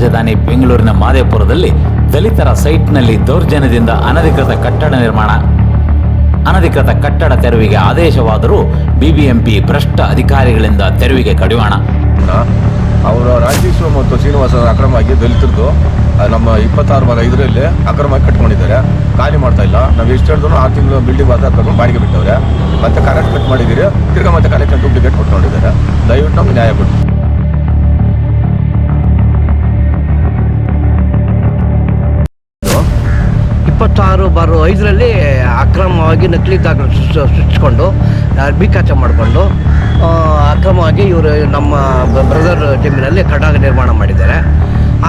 ರಾಜಧಾನಿ ಬೆಂಗಳೂರಿನ ಮಾದೇಪುರದಲ್ಲಿ ದಲಿತರ ಸೈಟ್ನಲ್ಲಿ ದೌರ್ಜನ್ಯದಿಂದ ಅನಧಿಕೃತ ಕಟ್ಟಡ ನಿರ್ಮಾಣ. ಅನಧಿಕೃತ ಕಟ್ಟಡ ತೆರವಿಗೆ ಆದೇಶವಾದರೂ ಬಿಬಿಎಂಪಿ ಭ್ರಷ್ಟ ಅಧಿಕಾರಿಗಳಿಂದ ತೆರವಿಗೆ ಕಡಿವಾಣ. ಅವರು ರಾಜೇಶ್ವರ ಮತ್ತು ಶ್ರೀನಿವಾಸ ಅಕ್ರಮವಾಗಿ ದಲಿತರದು ನಮ್ಮ ಇಪ್ಪತ್ತಾರು ಮರ ಇದರಲ್ಲಿ ಅಕ್ರಮವಾಗಿ ಕಟ್ಕೊಂಡಿದ್ದಾರೆ ಖಾಲಿ ಮಾಡ್ತಾ ಇಲ್ಲ. ನಾವು ಎಷ್ಟು ಹೇಳಿದ್ರು ಆರು ತಿಂಗಳು ಬಿಲ್ಡಿಂಗ್ ಮಾತ್ರ ತಗೊಂಡು ಬಾಡಿಗೆ ಬಿಟ್ಟವ್ರೆ. ಮತ್ತೆ ಕರೆಕ್ಟ್ ಕಟ್ ಮಾಡಿದ್ದೀರಿ. ತಿರ್ಗಾ ಮತ್ತೆ ಕಲೆಕ್ಷನ್ ಡೂಪ್ಲಿಕೇಟ್ ಕೊಟ್ಕೊಂಡಿದ್ದಾರೆ. ದಯವಿಟ್ಟು ನಮ್ಗೆ ನ್ಯಾಯ ಕೊಡಿ. ಇಪ್ಪತ್ತಾರು ಬಾರು ಐದರಲ್ಲಿ ಅಕ್ರಮವಾಗಿ ನಕಲಿ ದಾಖಲೆ ಸೃಷ್ಟಿ ಸೃಷ್ಟಿಸ್ಕೊಂಡು ಬಿಕಾಚ ಮಾಡಿಕೊಂಡು ಅಕ್ರಮವಾಗಿ ಇವರು ನಮ್ಮ ಬ್ರದರ್ ಜಮೀನಲ್ಲಿ ಕಡಾಗ ನಿರ್ಮಾಣ ಮಾಡಿದ್ದಾರೆ.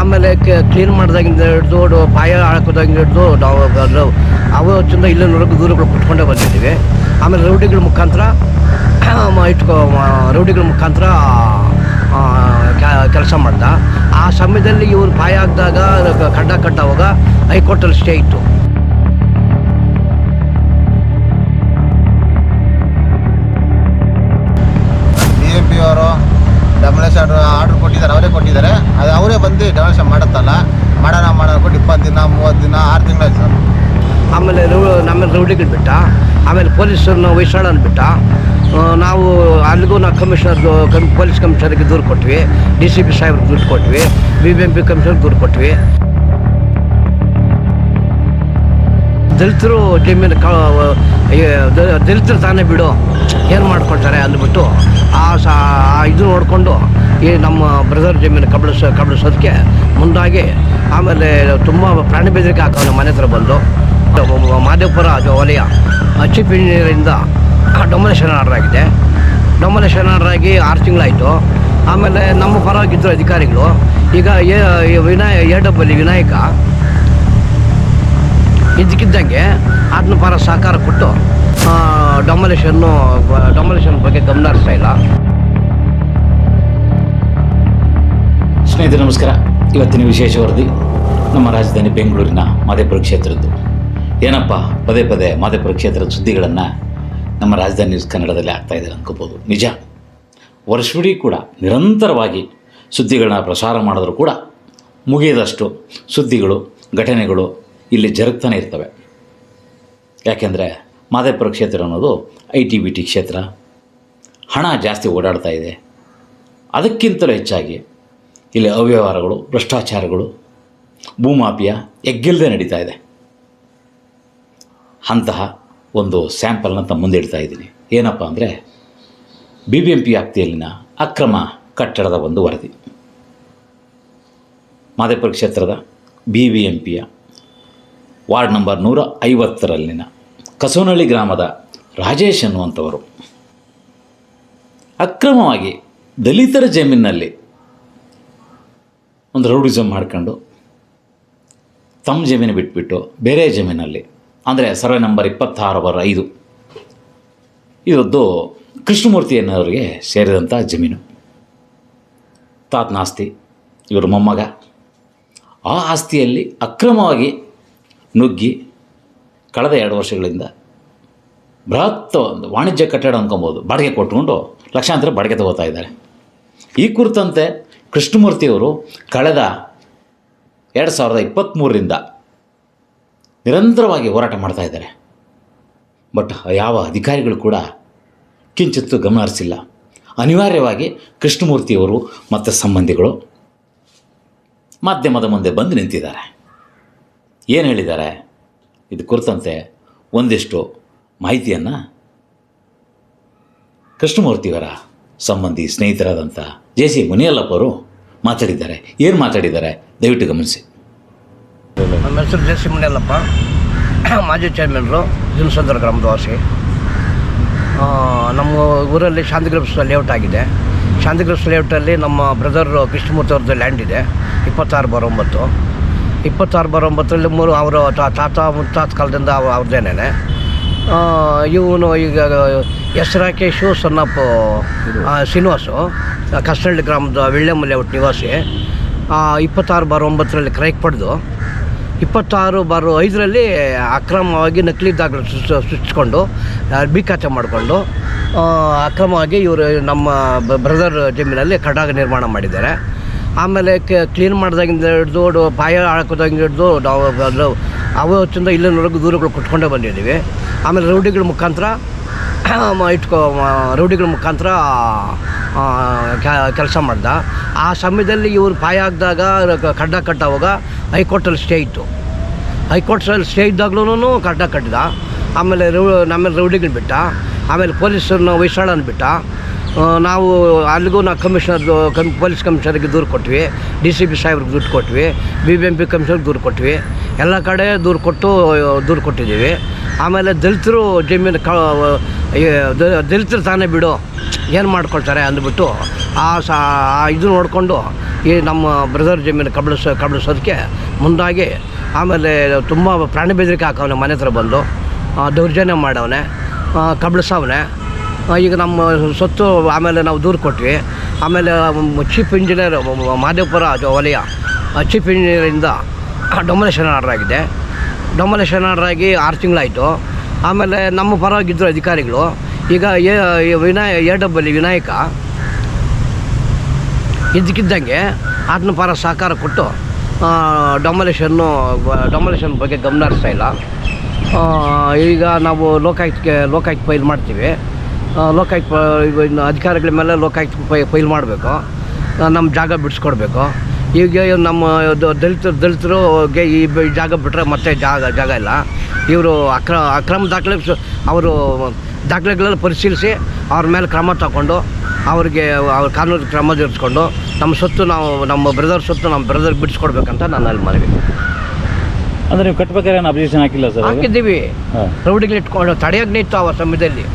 ಆಮೇಲೆ ಕ್ಲೀನ್ ಮಾಡಿದಾಗಿಂದ ಹಿಡಿದು ಪಾಯ ಹಾಕೋದಾಗಿಂದ ಹಿಡಿದು ನಾವು ಅವತ್ತಿಂದ ಇಲ್ಲಿನವರೆಗೂ ದೂರಗಳು ಕುತ್ಕೊಂಡೇ ಬಂದಿದ್ದೀವಿ. ಆಮೇಲೆ ರೌಡಿಗಳ ಮುಖಾಂತರ ಇಟ್ಕೊ ರೌಡಿಗಳ ಮುಖಾಂತರ ಕೆಲಸ ಮಾಡ್ದ. ಆ ಸಮಯದಲ್ಲಿ ಇವರು ಪಾಯ ಹಾಕಿದಾಗ, ಕಡ್ಡ ಕಟ್ಟುವಾಗ ಹೈಕೋರ್ಟಲ್ಲಿ ಸ್ಟೇ ಇತ್ತು. ಡೆಮೊಲೇಷನ್ ಆರ್ಡರ್ ಕೊಟ್ಟಿದ್ದಾರೆ, ಅವರೇ ಕೊಟ್ಟಿದ್ದಾರೆ. ಅದು ಅವರೇ ಬಂದು ಡೆಮೊಲೇಷನ್ ಮಾಡುತ್ತಲ್ಲ. ಮಾಡೋಣ ಮಾಡೋಣ ಕೊಟ್ಟು ಇಪ್ಪತ್ತು ದಿನ, ಮೂವತ್ತು ದಿನ, ಆರು ತಿಂಗಳಾಯ್ತು ಸರ್. ಆಮೇಲೆ ರೌ ರೌಡಿಗೆ ಬಿಟ್ಟ. ಆಮೇಲೆ ಪೊಲೀಸರನ್ನ ವೈಶಾಳನ ಬಿಟ್ಟ. ನಾವು ಅಲ್ಲಿಗೂ ನಾವು ಕಮಿಷನರ್ ಕಮ್ ಪೊಲೀಸ್ ಕಮಿಷನರ್ಗೆ ದೂರು ಕೊಟ್ವಿ. ಡಿ ಸಿ ಪಿ ಸಾಹೇಬ್ರಿಗೆ ದೂರು ಕೊಟ್ವಿ. ಬಿ ಬಿ ಎಂ ಪಿ ಕಮಿಷನರ್ಗೆ ದೂರು ಕೊಟ್ವಿ. ದಲಿತರು ಜಮೀನು ಕ ದಲಿತರು ತಾನೇ ಬಿಡು. ಏನು ಮಾಡ್ಕೊಳ್ತಾರೆ ಅಂದ್ಬಿಟ್ಟು ಆ ಸಾ ಇದು ನೋಡಿಕೊಂಡು ಈ ನಮ್ಮ ಬ್ರದರ್ ಜಮೀನು ಕಬಳಿಸ ಕಬಳಿಸೋದಕ್ಕೆ ಮುಂದಾಗಿ ಆಮೇಲೆ ತುಂಬ ಪ್ರಾಣಿ ಬೆದರಿಕೆ ಹಾಕೋನು ಮನೆ ಹತ್ರ ಬಂದು. ಮಾದೇವಪುರ ವಲಯ ಚೀಫ್ ಇಂಜಿನಿಯರಿಂದ ಡೊಮಿನೇಷನ್ ಆರ್ಡರ್ ಆಗಿದೆ. ಡೊಮಿನೇಷನ್ ಆರ್ಡರ್ ಆಗಿ ಆರು ತಿಂಗಳಾಯಿತು. ಆಮೇಲೆ ನಮ್ಮ ಪರವಾಗಿದ್ದರು ಅಧಿಕಾರಿಗಳು. ಈಗ ವಿನಾಯ, ಎ ಡಬ್ಬಲ್ಲಿ ವಿನಾಯಕ ಇದ್ದಕ್ಕಿದ್ದಂಗೆ ಅದನ್ನ ಪರ ಸಹಕಾರ ಕೊಟ್ಟು ಡೊಮಲೇಷನ್ನು ಡೊಮಲೇಷನ್ ಬಗ್ಗೆ ಗಮನ ಹರಿಸ್ತಾ ಇಲ್ಲ. ಸ್ನೇಹಿತರೆ, ನಮಸ್ಕಾರ. ಇವತ್ತಿನ ವಿಶೇಷ ವರದಿ, ನಮ್ಮ ರಾಜಧಾನಿ ಬೆಂಗಳೂರಿನ ಮಾದೇಪುರ ಕ್ಷೇತ್ರದ್ದು. ಏನಪ್ಪ, ಪದೇ ಪದೇ ಮಾದೇಪುರ ಕ್ಷೇತ್ರದ ಸುದ್ದಿಗಳನ್ನು ನಮ್ಮ ರಾಜಧಾನಿ ನ್ಯೂಸ್ ಕನ್ನಡದಲ್ಲಿ ಆಗ್ತಾ ಇದ್ದಾರೆ ಅನ್ಕೋಬೋದು ನಿಜ, ವರ್ಷವಿಡೀ ಕೂಡ ನಿರಂತರವಾಗಿ ಸುದ್ದಿಗಳನ್ನ ಪ್ರಸಾರ ಮಾಡಿದ್ರು ಕೂಡ ಮುಗಿಯದಷ್ಟು ಸುದ್ದಿಗಳು, ಘಟನೆಗಳು ಇಲ್ಲಿ ಜರುಗ್ತಾನೆ ಇರ್ತವೆ. ಯಾಕೆಂದರೆ ಮಾದೇಪುರ ಕ್ಷೇತ್ರ ಅನ್ನೋದು ಐ ಟಿ ಬಿ ಟಿ ಕ್ಷೇತ್ರ. ಹಣ ಜಾಸ್ತಿ ಓಡಾಡ್ತಾ ಇದೆ. ಅದಕ್ಕಿಂತಲೂ ಹೆಚ್ಚಾಗಿ ಇಲ್ಲಿ ಅವ್ಯವಹಾರಗಳು, ಭ್ರಷ್ಟಾಚಾರಗಳು, ಭೂಮಾಫಿಯಾ ಎಗ್ಗಿಲ್ಲದೆ ನಡೀತಾ ಇದೆ. ಅಂತಹ ಒಂದು ಸ್ಯಾಂಪಲ್ನ ತಮ್ಮ ಮುಂದೆ ಇಡ್ತಾ ಇದ್ದೀನಿ. ಏನಪ್ಪ ಅಂದರೆ ಬಿ ಬಿ ಎಂ ಪಿ ವ್ಯಾಪ್ತಿಯಲ್ಲಿನ ಅಕ್ರಮ ಕಟ್ಟಡದ ಒಂದು ವರದಿ. ಮಾದೇಪುರ ಕ್ಷೇತ್ರದ ಬಿ ಬಿ ಎಂ ಪಿಯ ವಾರ್ಡ್ ನಂಬರ್ ನೂರ ಐವತ್ತರಲ್ಲಿನ ಕಸೋನಹಳ್ಳಿ ಗ್ರಾಮದ ರಾಜೇಶ್ ಅನ್ನುವಂಥವರು ಅಕ್ರಮವಾಗಿ ದಲಿತರ ಜಮೀನಿನಲ್ಲಿ ಒಂದು ರೌಡಿಸಮ್ ಮಾಡ್ಕೊಂಡು ತಮ್ಮ ಜಮೀನು ಬಿಟ್ಬಿಟ್ಟು ಬೇರೆ ಜಮೀನಲ್ಲಿ, ಅಂದರೆ ಸರ್ವೆ ನಂಬರ್ ಇಪ್ಪತ್ತಾರು ಬರ ಐದು ಇದೊಂದು ಕೃಷ್ಣಮೂರ್ತಿ ಅನ್ನೋರಿಗೆ ಸೇರಿದಂಥ ಜಮೀನು. ತಾತನ ಆಸ್ತಿ ಇವರು ಮೊಮ್ಮಗ. ಆ ಆಸ್ತಿಯಲ್ಲಿ ಅಕ್ರಮವಾಗಿ ನುಗ್ಗಿ ಕಳೆದ ಎರಡು ವರ್ಷಗಳಿಂದ ಬೃಹತ್ ಒಂದು ವಾಣಿಜ್ಯ ಕಟ್ಟಡ ಅಂದ್ಕೊಬೋದು ಬಾಡಿಗೆ ಕೊಟ್ಕೊಂಡು ಲಕ್ಷಾಂತರ ಬಾಡಿಗೆ ತಗೋತಾ ಇದ್ದಾರೆ. ಈ ಕುರಿತಂತೆ ಕೃಷ್ಣಮೂರ್ತಿಯವರು ಕಳೆದ ಎರಡು ಸಾವಿರದ ಇಪ್ಪತ್ತ್ಮೂರರಿಂದ ನಿರಂತರವಾಗಿ ಹೋರಾಟ ಮಾಡ್ತಾ ಇದ್ದಾರೆ. ಬಟ್ ಯಾವ ಅಧಿಕಾರಿಗಳು ಕೂಡ ಕಿಂಚಿತ್ತು ಗಮನ ಹರಿಸಿಲ್ಲ. ಅನಿವಾರ್ಯವಾಗಿ ಕೃಷ್ಣಮೂರ್ತಿಯವರು ಮತ್ತು ಸಂಬಂಧಿಗಳು ಮಾಧ್ಯಮದ ಮುಂದೆ ಬಂದು ನಿಂತಿದ್ದಾರೆ. ಏನು ಹೇಳಿದ್ದಾರೆ? ಇದು ಕುರಿತಂತೆ ಒಂದಿಷ್ಟು ಮಾಹಿತಿಯನ್ನು ಕೃಷ್ಣಮೂರ್ತಿಯವರ ಸಂಬಂಧಿ ಸ್ನೇಹಿತರಾದಂಥ ಜೆ ಸಿ ಮುನಿಯಲ್ಲಪ್ಪ ಅವರು ಮಾತಾಡಿದ್ದಾರೆ. ಏನು ಮಾತಾಡಿದ್ದಾರೆ? ದಯವಿಟ್ಟು ಗಮನಿಸಿ. ನಮ್ಮ ಹೆಸರು ಜೆ ಸಿ ಮುನಿಯಲ್ಲಪ್ಪ ಮಾಜಿ ಚೇರ್ಮನ್ರು ದಿನಸಂದ್ರ ಗ್ರಾಮದ ವಾಸಿ. ನಮ್ಮ ಊರಲ್ಲಿ ಶಾಂತಿಗ್ರಪ್ಸ್ ಲೇಔಟ್ ಆಗಿದೆ. ಶಾಂತಿಗ್ರಪ್ಸ್ ಲೇಔಟಲ್ಲಿ ನಮ್ಮ ಬ್ರದರ್ ಕೃಷ್ಣಮೂರ್ತಿ ಅವ್ರದ್ದು ಲ್ಯಾಂಡ್ ಇದೆ. ಇಪ್ಪತ್ತಾರು ಬರೊಂಬತ್ತು ಇಪ್ಪತ್ತಾರು ಬರೊಂಬತ್ತರಲ್ಲಿ ಮೂರು ಅವರು ತಾತ, ಮುತ್ತಾತ ಕಾಲದಿಂದ ಅವ್ರದ್ದೇನೆ ಇವನು ಈಗ ಹೆಸರಾಕೇಶು ರಾಕೇಶು ಆ, ಶ್ರೀನಿವಾಸು ಕಸ್ಟಳ್ಳಿ ಗ್ರಾಮದ ವಿಳ್ಳೆಮಲ್ಲೆ ಒಟ್ಟು ನಿವಾಸಿ. ಇಪ್ಪತ್ತಾರು ಬಾರು ಒಂಬತ್ತರಲ್ಲಿ ಕ್ರೈಕ್ ಪಡೆದು ಇಪ್ಪತ್ತಾರು ಬಾರು ಐದರಲ್ಲಿ ಅಕ್ರಮವಾಗಿ ನಕಲಿ ದಾಖಲೆ ಸೃಷ್ಟಿಸ್ಕೊಂಡು ಬಿ ಖಾತೆ ಮಾಡಿಕೊಂಡು ಅಕ್ರಮವಾಗಿ ಇವರು ನಮ್ಮ ಬ್ರದರ್ ಜಮೀನಲ್ಲಿ ಕಡಾಗ ನಿರ್ಮಾಣ ಮಾಡಿದ್ದಾರೆ. ಆಮೇಲೆ ಕ್ಲೀನ್ ಮಾಡಿದಾಗಿಂದ ಹಿಡಿದು ಪಾಯ ಹಾಕೋದಾಗಿಂದ ಹಿಡಿದು ನಾವು ಅವು ಹೊತ್ತಿಂದ ಇಲ್ಲಿನವರೆಗೂ ದೂರಗಳು ಕೊಟ್ಕೊಂಡೇ ಬಂದಿದ್ದೀವಿ. ಆಮೇಲೆ ರೌಡಿಗಳ ಮುಖಾಂತರ ಇಟ್ಕೋ ರೌಡಿಗಳ ಮುಖಾಂತರ ಕೆಲಸ ಮಾಡ್ದ. ಆ ಸಮಯದಲ್ಲಿ ಇವರು ಪಾಯ ಆಗಿದಾಗ ಕಡ್ಡ ಕಟ್ಟೋವಾಗ ಹೈಕೋರ್ಟಲ್ಲಿ ಸ್ಟೇ ಇತ್ತು. ಹೈಕೋರ್ಟ್ಸಲ್ಲಿ ಸ್ಟೇ ಇದ್ದಾಗ್ಲೂ ಕಡ್ಡ ಕಟ್ಟಿದ. ಆಮೇಲೆ ರೌ, ನಮ್ಮೇಲೆ ರೌಡಿಗಳು ಬಿಟ್ಟ. ಆಮೇಲೆ ಪೊಲೀಸರನ್ನ ವೈಸಾಳನ ಬಿಟ್ಟ. ನಾವು ಅಲ್ಲಿಗೂ ನಾವು ಕಮಿಷನರ್ ಕಮ್ ಪೊಲೀಸ್ ಕಮಿಷನರ್ಗೆ ದೂರು ಕೊಟ್ವಿ. ಡಿ ಸಿ ಪಿ ಸಾಹೇಬ್ರಿಗೆ ದುಡ್ಡು ಕೊಟ್ವಿ. ಬಿ ಬಿ ಎಂ ಪಿ ಕಮಿಷನರ್ಗೆ ದೂರು ಕೊಟ್ವಿ. ಎಲ್ಲ ಕಡೆ ದೂರು ಕೊಟ್ಟು, ದೂರು ಕೊಟ್ಟಿದ್ದೀವಿ. ಆಮೇಲೆ ದಲಿತರು ಜಮೀನು ಕ ದಲಿತರು ತಾನೇ ಬಿಡು, ಏನು ಮಾಡ್ಕೊಳ್ತಾರೆ ಅಂದ್ಬಿಟ್ಟು ಆ ಸಾ ಇದು ನೋಡಿಕೊಂಡು ಈ ನಮ್ಮ ಬ್ರದರ್ ಜಮೀನು ಕಬಳಿಸ ಕಬಳಿಸೋದಕ್ಕೆ ಮುಂದಾಗಿ ಆಮೇಲೆ ತುಂಬ ಪ್ರಾಣಿ ಬೆದರಿಕೆ ಹಾಕವನೆ, ಮನೆ ಹತ್ರ ಬಂದು ದೌರ್ಜನ್ಯ ಮಾಡವನೆ ಕಬಳಿಸವನೆ. ಈಗ ನಮ್ಮ ಸ್ವತ್ತು ಆಮೇಲೆ ನಾವು ದೂರು ಕೊಟ್ವಿ. ಆಮೇಲೆ ಚೀಫ್ ಇಂಜಿನಿಯರ್ ಮಾದೇವಪುರ ವಲಯ ಚೀಫ್ ಇಂಜಿನಿಯರಿಂದ ಡೊಮಿನೇಷನ್ ಆರ್ಡರ್ ಆಗಿದೆ. ಡೊಮಿನೇಷನ್ ಆರ್ಡರ್ ಆಗಿ ಆರು ತಿಂಗಳಾಯಿತು. ಆಮೇಲೆ ನಮ್ಮ ಪರವಾಗಿದ್ದರು ಅಧಿಕಾರಿಗಳು. ಈಗ ಎ ವಿನಾಯ ಎ ಡಬ್ಬಲ್ಲಿ ವಿನಾಯಕ ಇದ್ದಕ್ಕಿದ್ದಂಗೆ ಆತನ ಪರ ಸಹಕಾರ ಕೊಟ್ಟು ಡೊಮಲೇಷನ್ನು ಡೊಮಲೇಷನ್ ಬಗ್ಗೆ ಗಮನ ಹರಿಸ್ತಾ ಇಲ್ಲ. ಈಗ ನಾವು ಲೋಕಾಯುಕ್ತಕ್ಕೆ, ಲೋಕಾಯುಕ್ತ ಫೈಲ್ ಮಾಡ್ತೀವಿ. ಲೋಕಾಯುಕ್ತ ಅಧಿಕಾರಿಗಳ ಮೇಲೆ ಲೋಕಾಯುಕ್ತ ಫೈ ಫೈಲ್ ಮಾಡಬೇಕು. ನಮ್ಮ ಜಾಗ ಬಿಡಿಸ್ಕೊಡ್ಬೇಕು. ಈಗ ನಮ್ಮ ದಲಿತರು ದಲಿತರುಗೆ ಈ ಜಾಗ ಬಿಟ್ಟರೆ ಮತ್ತೆ ಜಾಗ ಜಾಗ ಇಲ್ಲ. ಇವರು ಅಕ್ರ ಅಕ್ರಮ ದಾಖಲೆ ಅವರು ದಾಖಲೆಗಳೆಲ್ಲ ಪರಿಶೀಲಿಸಿ ಅವ್ರ ಮೇಲೆ ಕ್ರಮ ತಗೊಂಡು ಅವ್ರಿಗೆ ಅವ್ರ ಕಾನೂನು ಕ್ರಮ ಜರುಗಿಸ್ಕೊಂಡು ನಮ್ಮ ಸೊತ್ತು ನಾವು ನಮ್ಮ ಬ್ರದರ್ ಸೊತ್ತು ನಮ್ಮ ಬ್ರದರ್ಗೆ ಬಿಡಿಸ್ಕೊಡ್ಬೇಕಂತ ನಾನು ಅಲ್ಲಿ ಮನವಿ. ಅಂದರೆ ನೀವು ಕಟ್ಟಬೇಕಾದ್ರೆ ಏನು ಅಬ್ಜೆಕ್ಷನ್ ಹಾಕಿಲ್ಲ ಸರ್ ಹಾಕಿದ್ದೀವಿ. ರೌಡಿಗಳು ಇಟ್ಕೊಂಡು ತಡೆಯಾಗ್ನೇ ಇತ್ತು ಆ ಸಮಯದಲ್ಲಿ.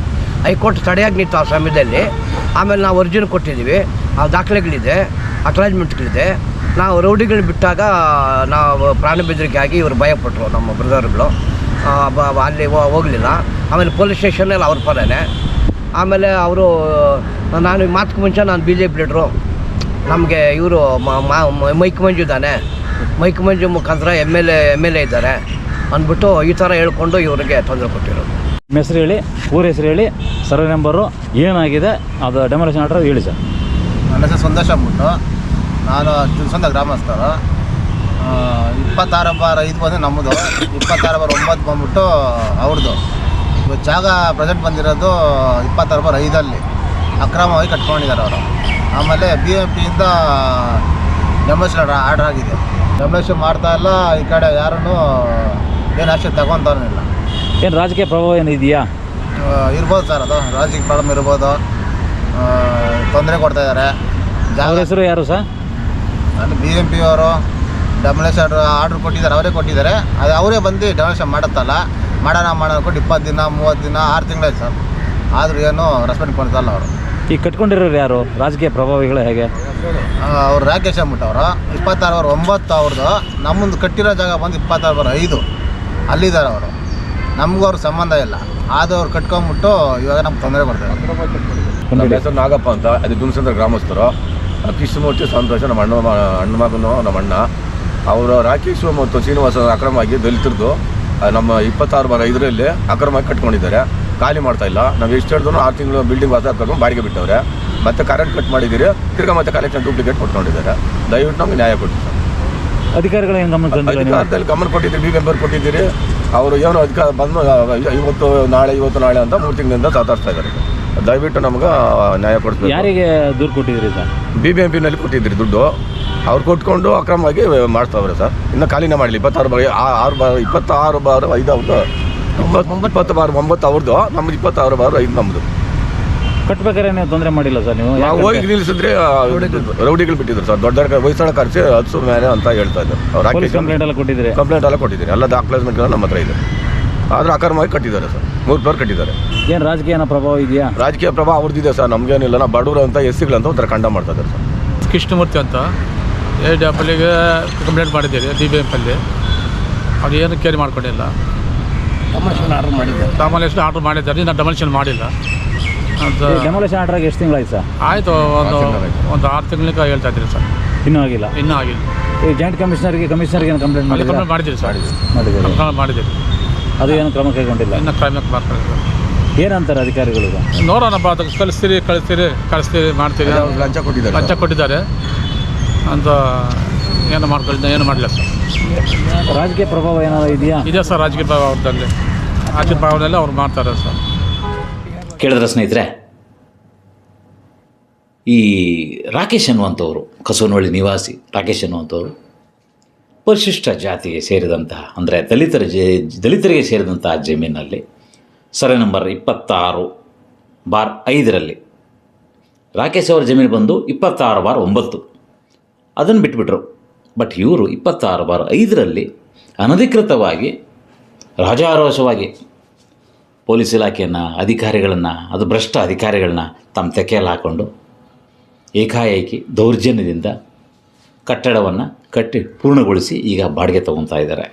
ಹೈಕೋರ್ಟ್ ತಡೆಯಾಗಿ ನಿಂತು ಆ ಸಮಯದಲ್ಲಿ. ಆಮೇಲೆ ನಾವು ಅರ್ಜಿನ ಕೊಟ್ಟಿದ್ದೀವಿ. ಆ ದಾಖಲೆಗಳಿದೆ ಅಕ್ಲಾಜ್ಮೆಂಟ್ಗಳಿದೆ ನಾವು ರೌಡಿಗಳು ಬಿಟ್ಟಾಗ ನಾವು ಪ್ರಾಣ ಬೆದರಿಕೆ ಆಗಿ ಇವರು ಭಯಪಟ್ಟರು ನಮ್ಮ ಬ್ರದರ್ಗಳು. ಅಲ್ಲಿ ಹೋಗಲಿಲ್ಲ. ಆಮೇಲೆ ಪೊಲೀಸ್ ಸ್ಟೇಷನಲ್ಲಿ ಅವ್ರ ಪರನೇ. ಆಮೇಲೆ ಅವರು, ನಾನು ಮಾತುಕ ಮುಂಚೆ ನಾನು ಬಿ ಜೆ ಪಿ ಲೀಡ್ರು. ನಮಗೆ ಇವರು ಮೈಕ್ ಮಂಜು ಇದ್ದಾನೆ. ಮೈಕ್ ಮಂಜು ಮುಖಾಂತರ M L A, M L A ಇದ್ದಾರೆ. ಅಂದ್ಬಿಟ್ಟು ಈ ಥರ ಹೇಳ್ಕೊಂಡು ಇವರಿಗೆ ತೊಂದರೆ ಕೊಟ್ಟಿರೋದು. ಹೆಸರು ಹೇಳಿ, ಊರ ಹೆಸರು ಹೇಳಿ, ಸರ್ವೆ ನಂಬರು ಏನಾಗಿದೆ, ಅದು ಡೆಮೊಲೇಷನ್ ಆರ್ಡರ್ ಹೇಳಿ ಸರ್. ನನ್ನ ಹೆಸರು ಸಂದೇಶ ಅಂದ್ಬಿಟ್ಟು. ನಾನು ಸ್ವಂತ ಗ್ರಾಮಸ್ಥರು. ಇಪ್ಪತ್ತಾರು ಬಾರ್ ಐದು ಬಂದು ನಮ್ಮದು. ಇಪ್ಪತ್ತಾರು ಬಾರ್ ಒಂಬತ್ತು ಬಂದ್ಬಿಟ್ಟು ಅವ್ರದ್ದು ಜಾಗ ಪ್ರೆಸೆಂಟ್ ಬಂದಿರೋದು ಇಪ್ಪತ್ತಾರು ಬಾರ್ ಐದಲ್ಲಿ. ಅಕ್ರಮವಾಗಿ ಕಟ್ಕೊಂಡಿದ್ದಾರೆ ಅವರು. ಆಮೇಲೆ ಬಿ ಎಂ ಪಿಯಿಂದ ಡೆಮೊಲೇಷನ್ ಆರ್ಡರ್ ಆಗಿದೆ. ಡೆಮೊಲೇಷನ್ ಮಾಡ್ತಾ ಇಲ್ಲ, ಈ ಕಡೆ ಯಾರನ್ನು ಏನು ಆಕ್ಷನ್ ತಗೊತಾರನಿಲ್ಲ ಏನು ರಾಜಕೀಯ ಪ್ರಭಾವ ಏನು ಇದೆಯಾ? ಇರ್ಬೋದು ಸರ್ ಅದು. ರಾಜಕೀಯ ಪ್ರಾಬ್ಲಮ್ ಇರ್ಬೋದು. ತೊಂದರೆ ಕೊಡ್ತಾ ಇದ್ದಾರೆ ಅವ್ರ ಹೆಸರು ಯಾರು ಸರ್? ಅಲ್ಲಿ ಬಿ ಎಂ ಪಿ ಅವರು ಡೆಮೊಲೇಷನ್ ಆರ್ಡ್ರ್ ಕೊಟ್ಟಿದ್ದಾರೆ ಅವರೇ ಕೊಟ್ಟಿದ್ದಾರೆ. ಅದು ಅವರೇ ಬಂದು ಡೊನೇಷನ್ ಮಾಡುತ್ತಲ್ಲ. ಮಾಡೋಣ ಮಾಡೋಣ ಕೊಟ್ಟು ಇಪ್ಪತ್ತು ದಿನ ಮೂವತ್ತು ದಿನ ಆರು ತಿಂಗಳಾಯ್ತು ಸರ್. ಆದರೂ ಏನು ರೆಸ್ಪೆಂಡ್ ಕೊಡ್ತಲ್ಲ ಅವರು. ಈಗ ಕಟ್ಕೊಂಡಿರೋರು ಯಾರು? ರಾಜಕೀಯ ಪ್ರಭಾವಿಗಳು ಹೇಗೆ? ಅವ್ರು ರಾಕೇಶ್ ಅಂಬಿಟ್ಟು ಅವರು. ಇಪ್ಪತ್ತಾರು ಅವರು ಒಂಬತ್ತು ಅವ್ರದ್ದು ನಮ್ಮದು ಕಟ್ಟಿರೋ ಜಾಗ ಬಂದು ಇಪ್ಪತ್ತಾರು ಬಾರ ಐದು. ಅಲ್ಲಿದ್ದಾರೆ ಅವರು. ನಮಗೂ ಅವ್ರ ಸಂಬಂಧ ಇಲ್ಲ. ಆದವ್ರು ಅವ್ರು ಕಟ್ಕೊಂಬಿಟ್ಟು ಇವಾಗ ನಮ್ಗೆ ತೊಂದರೆ ಕೊಡ್ತಾರೆ. ನಮ್ಮ ಹೆಸರು ನಾಗಪ್ಪ ಅಂತ ಅದು ದುನ್ಸಂದ್ರ ಗ್ರಾಮಸ್ಥರು. ಕೃಷ್ಣಮೂರ್ತಿ ಸಂತೋಷ ನಮ್ಮ ಅಣ್ಣ ಮ- ಅಣ್ಣ ಮಗನು ನಮ್ಮ ಅಣ್ಣ. ಅವರು ರಾಕೇಶ್ ಮತ್ತು ಶ್ರೀನಿವಾಸ ಅಕ್ರಮವಾಗಿ ದಲಿತರದ್ದು ನಮ್ಮ ಇಪ್ಪತ್ತಾರು ಬಾರ ಇದರಲ್ಲಿ ಅಕ್ರಮವಾಗಿ ಕಟ್ಕೊಂಡಿದ್ದಾರೆ. ಖಾಲಿ ಮಾಡ್ತಾ ಇಲ್ಲ. ನಾವು ಎಷ್ಟು ಹೇಳಿದ್ರು ಆರು ತಿಂಗಳು ಬಿಲ್ಡಿಂಗ್ ವಾಸ ಹಾಕೊಂಡು ಬಾಡಿಗೆ ಬಿಟ್ಟವ್ರೆ. ಮತ್ತೆ ಕರೆಂಟ್ ಕಟ್ ಮಾಡಿದ್ದೀರಿ ತಿರ್ಗಾ ಮತ್ತೆ ಕಲೆಕ್ಷನ್ ಡೂಪ್ಲಿಕೇಟ್ ಕೊಟ್ಕೊಂಡಿದ್ದಾರೆ. ದಯವಿಟ್ಟು ನಮಗೆ ನ್ಯಾಯ ಕೊಡಿ ಸರ್. ಅಧಿಕಾರಿಗಳು ಗಮನ ಕೊಟ್ಟಿದ್ದೀರಿ ಬಿ ಮೆಂಬರ್ ಕೊಟ್ಟಿದ್ದೀರಿ. ಅವರು ಏನೋ ಅಧಿಕಾರ ಬಂದು ಇವತ್ತು ನಾಳೆ ಇವತ್ತು ನಾಳೆ ಅಂತ ಮೂರು ತಿಂಗಳಿಂದ ಸಾತಾಡ್ತಾ ಇದ್ದಾರೆ. ದಯವಿಟ್ಟು ನಮ್ಗೆ ನ್ಯಾಯ ಕೊಡಿಸ್ಬೇಕು. ಯಾರಿಗೆ ದೂರು ಕೊಟ್ಟಿದ್ರಿ ಸರ್? ಬಿ ಬಿ ಎಂ ಪಿನಲ್ಲಿ ಕೊಟ್ಟಿದ್ರಿ ದುಡ್ಡು. ಅವ್ರು ಕೊಟ್ಕೊಂಡು ಅಕ್ರಮವಾಗಿ ಮಾಡ್ತಾವ್ರೆ ಸರ್. ಇನ್ನು ಖಾಲಿನ ಮಾಡಲಿ ಇಪ್ಪತ್ತಾರು ಬಾರಿ ಆ- ಆರು ಬಾರ ಇಪ್ಪತ್ತಾರು ಬಾರು ಐದು ಅವ್ರದ್ದು ಒಂಬತ್ತು ಇಪ್ಪತ್ತು ಬಾರು ಒಂಬತ್ತು ಅವ್ರದ್ದು ನಮ್ದು ಇಪ್ಪತ್ತಾರು ಬಾರು ಐದು ನಮ್ಮದು ಕಟ್ಬೇಕಾದ್ರೆ ನೀವು ತೊಂದರೆ ಮಾಡಿಲ್ಲ ಸರ್ ನೀವು? ನಾವು ಹೋಗಿ ನಿಲ್ಲಿಸಿದ್ರೆ ರೌಡಿಗಳು ಬಿಟ್ಟಿದ್ರು ಸರ್. ದೊಡ್ಡ ವಯಸ್ಸಾಳ ಖರ್ಚು ಹತ್ತು ಮೇಲೆ ಅಂತ ಹೇಳ್ತಾ ಇದ್ದಾರೆ. ಅವ್ರು ಪೊಲೀಸ್ ಕಂಪ್ಲೇಂಟ್ ಎಲ್ಲ ಕೊಟ್ಟಿದ್ದೀರಿ? ಕಂಪ್ಲೇಂಟ್ ಎಲ್ಲ ಕೊಟ್ಟಿದ್ದೀನಿ ಎಲ್ಲ ಡಾಕ್ಯುಮೆಂಟ್ ನಮ್ಮ ಹತ್ರ ಇದೆ. ಆದ್ರೆ ಅಕ್ರಮವಾಗಿ ಕಟ್ಟಿದ್ದಾರೆ ಸರ್. ಮೂರು ಫ್ಲೋರ್ ಕಟ್ಟಿದ್ದಾರೆ. ಏನು ರಾಜಕೀಯ ಪ್ರಭಾವ ಇದೆಯಾ? ರಾಜಕೀಯ ಪ್ರಭಾವ ಅವ್ರದ್ದಿದೆ ಸರ್. ನಮಗೇನಿಲ್ಲ ನಾವು ಬಡವರು ಅಂತ ಎಸ್ ಸಿಗಳಂತ ಒಂಥರ ಕಂಡ ಮಾಡ್ತಾ ಇದ್ದಾರೆ ಸರ್. ಕೃಷ್ಣಮೂರ್ತಿ ಅಂತ ಎ ಡಬ್ಲ್ಯೂಗೆ ಕಂಪ್ಲೇಂಟ್ ಮಾಡಿದ್ದೀರಿ ಡಿ ಬಿ ಎಫ್ ಅಲ್ಲಿ ಅವ್ರು ಏನು ಕೇರ್ ಮಾಡ್ಕೊಂಡಿಲ್ಲ. ಕಮರ್ಷಿಯಲ್ ಆರ್ಡರ್ ಮಾಡಿದ್ದಾರೆ. ಡಮಲೇಷನ್ ಆರ್ಡರ್ ಮಾಡಿದ್ದಾರೆ. ನಾನು ಡಮಲೇಷನ್ ಮಾಡಿಲ್ಲ. ಡೆಮೊಲೇಷನ್ ಆರ್ಡರ್ ಎಷ್ಟು ತಿಂಗಳಾಯ್ತು ಸರ್? ಆಯಿತು ಒಂದು ಒಂದು ಆರು ತಿಂಗಳಿಗೆ ಹೇಳ್ತಾ ಇದ್ದೀರಿ ಸರ್. ಇನ್ನೂ ಆಗಿಲ್ಲ? ಇನ್ನೂ ಆಗಿಲ್ಲ. ಈ ಜಾಯಿಂಟ್ ಕಮಿಷನರ್ಗೆ ಕಮಿಷನರ್ಗೆ ಏನು ಕಂಪ್ಲೇಂಟ್ ಮಾಡಿ ಕಂಪ್ಲೇಂಟ್ ಮಾಡಿದ್ದೀರಿ ಸರ್. ಮಾಡಿದ್ದೀರಿ. ಕಂಪ್ಲೇಂಟ್ ಮಾಡಿದ್ದೀರಿ ಅದು ಏನು ಕ್ರಮ ಕೈಗೊಂಡಿಲ್ಲ? ಇನ್ನು ಕ್ರಮಕ್ಕೆ ಮಾಡ್ಕೊಂಡಿಲ್ಲ ಏನಂತಾರೆ ಅಧಿಕಾರಿಗಳು ನೋಡೋಣ ನೋಡೋಣಪ್ಪ ಅದಕ್ಕೆ ಕಳಿಸ್ತೀರಿ ಕಳಿಸ್ತೀರಿ ಕಳಿಸ್ತೀರಿ ಮಾಡ್ತೀರಿ. ಅವ್ರು ಲಂಚ ಕೊಟ್ಟಿದ್ದಾರೆ ಲಂಚ ಕೊಟ್ಟಿದ್ದಾರೆ. ಅಂತ ಏನು ಮಾಡ್ಕೊಳ್ತಾ ಏನು ಮಾಡಲಿಲ್ಲ ಸರ್. ರಾಜಕೀಯ ಪ್ರಭಾವ ಏನಾದರೂ ಇದೆಯಾ? ಇದೆ ಸರ್ ರಾಜಕೀಯ ಪ್ರಭಾವದಲ್ಲಿ ರಾಜಕೀಯ ಪ್ರಭಾವದಲ್ಲಿ ಅವ್ರು ಮಾಡ್ತಾರೆ ಸರ್. ಕೇಳಿದ್ರ ಸ್ನೇಹಿತರೆ, ಈ ರಾಕೇಶ್ ಅನ್ನುವಂಥವ್ರು, ಕಸವನಹಳ್ಳಿ ನಿವಾಸಿ ರಾಕೇಶ್ ಅನ್ನುವಂಥವ್ರು, ಪರಿಶಿಷ್ಟ ಜಾತಿಗೆ ಸೇರಿದಂತಹ, ಅಂದರೆ ದಲಿತರ ದಲಿತರಿಗೆ ಸೇರಿದಂತಹ ಜಮೀನಲ್ಲಿ ಸರ್ವೆ ನಂಬರ್ ಇಪ್ಪತ್ತಾರು ಬಾರ್ ಐದರಲ್ಲಿ ರಾಕೇಶ್ ಅವರ ಜಮೀನು ಬಂದು ಇಪ್ಪತ್ತಾರು ಬಾರ್ ಒಂಬತ್ತು. ಅದನ್ನು ಬಿಟ್ಬಿಟ್ರು. ಬಟ್ ಇವರು ಇಪ್ಪತ್ತಾರು ಬಾರ್ ಐದರಲ್ಲಿ ಅನಧಿಕೃತವಾಗಿ ರಾಜಾರೋಷವಾಗಿ ಪೊಲೀಸ್ ಇಲಾಖೆಯನ್ನು, ಅಧಿಕಾರಿಗಳನ್ನು, ಅದು ಭ್ರಷ್ಟ ಅಧಿಕಾರಿಗಳನ್ನ ತಮ್ಮ ತೆಕೆಯಲ್ಲಿ ಹಾಕ್ಕೊಂಡು ಏಕಾಏಕಿ ದೌರ್ಜನ್ಯದಿಂದ ಕಟ್ಟಡವನ್ನು ಕಟ್ಟಿ ಪೂರ್ಣಗೊಳಿಸಿ ಈಗ ಬಾಡಿಗೆ ತಗೊತಾ ಇದ್ದಾರೆ.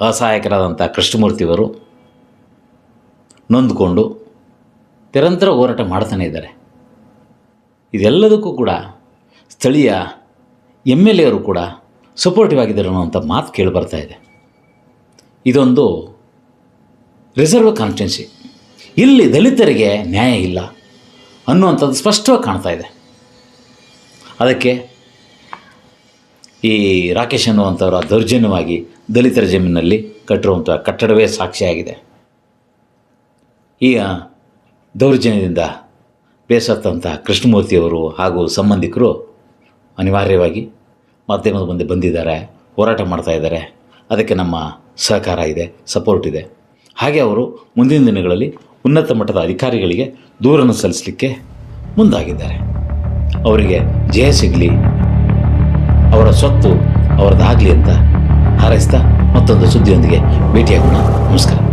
ಅಸಹಾಯಕರಾದಂಥ ಕೃಷ್ಣಮೂರ್ತಿಯವರು ನೊಂದ್ಕೊಂಡು ನಿರಂತರ ಹೋರಾಟ ಮಾಡ್ತಾನೆ ಇದ್ದಾರೆ. ಇದೆಲ್ಲದಕ್ಕೂ ಕೂಡ ಸ್ಥಳೀಯ ಎಂ ಎಲ್ ಎವರು ಕೂಡ ಸಪೋರ್ಟಿವ್ ಆಗಿದ್ದಾರೆ ಅನ್ನೋಂಥ ಮಾತು ಕೇಳಿ ಬರ್ತಾ ಇದೆ. ಇದೊಂದು ರಿಸರ್ವ್ ಕಾನ್ಸ್ಟಿಟ್ಯೂನ್ಸಿ ಇಲ್ಲಿ ದಲಿತರಿಗೆ ನ್ಯಾಯ ಇಲ್ಲ ಅನ್ನುವಂಥದ್ದು ಸ್ಪಷ್ಟವಾಗಿ ಕಾಣ್ತಾ ಇದೆ. ಅದಕ್ಕೆ ಈ ರಾಕೇಶ್ ಅನ್ನುವಂಥವರ ದೌರ್ಜನ್ಯವಾಗಿ ದಲಿತರ ಜಮೀನಲ್ಲಿ ಕಟ್ಟಿರುವಂಥ ಕಟ್ಟಡವೇ ಸಾಕ್ಷಿಯಾಗಿದೆ. ಈಗ ದೌರ್ಜನ್ಯದಿಂದ ಬೇಸತ್ತಂಥ ಕೃಷ್ಣಮೂರ್ತಿಯವರು ಹಾಗೂ ಸಂಬಂಧಿಕರು ಅನಿವಾರ್ಯವಾಗಿ ಮಾಧ್ಯಮದ ಮುಂದೆ ಬಂದಿದ್ದಾರೆ, ಹೋರಾಟ ಮಾಡ್ತಾ ಇದ್ದಾರೆ. ಅದಕ್ಕೆ ನಮ್ಮ ಸಹಕಾರ ಇದೆ ಸಪೋರ್ಟ್ ಇದೆ. ಹಾಗೆ ಅವರು ಮುಂದಿನ ದಿನಗಳಲ್ಲಿ ಉನ್ನತ ಮಟ್ಟದ ಅಧಿಕಾರಿಗಳಿಗೆ ದೂರನ್ನು ಸಲ್ಲಿಸಲಿಕ್ಕೆ ಮುಂದಾಗಿದ್ದಾರೆ. ಅವರಿಗೆ ಜಯ ಸಿಗಲಿ, ಅವರ ಸ್ವತ್ತು ಅವರದ್ದಾಗಲಿ ಅಂತ ಹಾರೈಸ್ತಾ ಮತ್ತೊಂದು ಸುದ್ದಿಯೊಂದಿಗೆ ಭೇಟಿಯಾಗೋಣ. ನಮಸ್ಕಾರ.